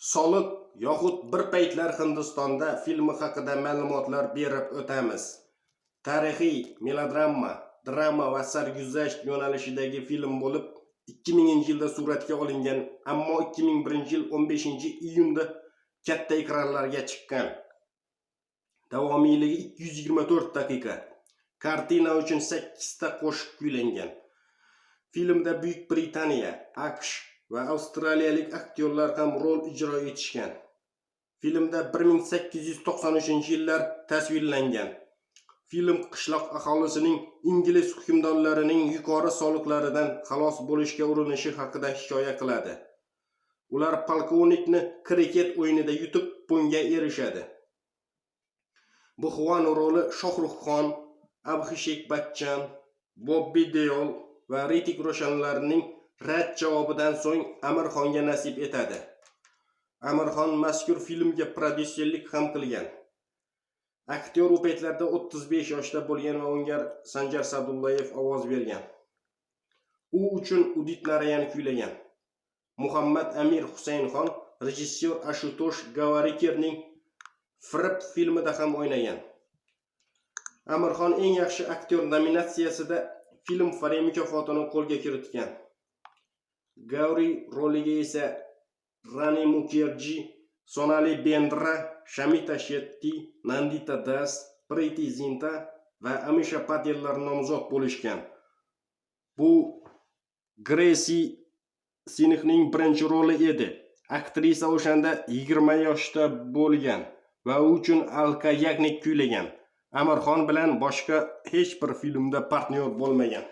soliq yoxud bir paytlar hindistonda filmi haqida ma'lumotlar berib o'tamiz. Tarixiy melodrama drama va sarguzasht yo'nalishidagi film bo'lib 2000 yilda suratga olingan ammo 2001 yil 15 iyunda katta ekranlarga chiqqan. Davomiyligi 224 daqiqa. Kartina uchun 8 ta qo'shiq kuylangan filmda buyuk britaniya aqsh va avstraliyalik aktyorlar ham rol ijro etishgan. Filmda 1893 yillar tasvirlangan. Film qishloq aholisining ingliz hukmdorlarining yuqori soliqlaridan xalos bo'lishga urinishi haqida hikoya qiladi. Ular polkovnikni kriket o'yinida yutib bunga erishadi. Buxvan roli shohruxxon abhishek bachchan bobbi deol va ritik roshanlarning rad javobidan so'ng amirxonga nasib etadi. Amirxon mazkur filmga prodyuserlik ham qilgan. Aktyor u paytlarda 35 yoshda bo'lgan va unga sanjar sadullayev ovoz bergan. U uchun udit narayan kuylagan. Muhammad amir husaynxon rejissyor ashutosh gavarikerning firib filmida ham o'ynagan. Amirxon eng yaxshi aktyor nominatsiyasida film fare mukofotini qo'lga kiritgan. Gavri roliga esa rani mukerji sonali bendra shamita shetty nandita das priti zinta va amisha patellar nomzod bo'lishgan. Bu gresi sinxning birinchi roli edi. Aktrisa o'shanda 20 yoshda bo'lgan va u uchun alka yagnik kuylagan. Amirxon bilan boshqa hech bir filmda partnyor bo'lmagan.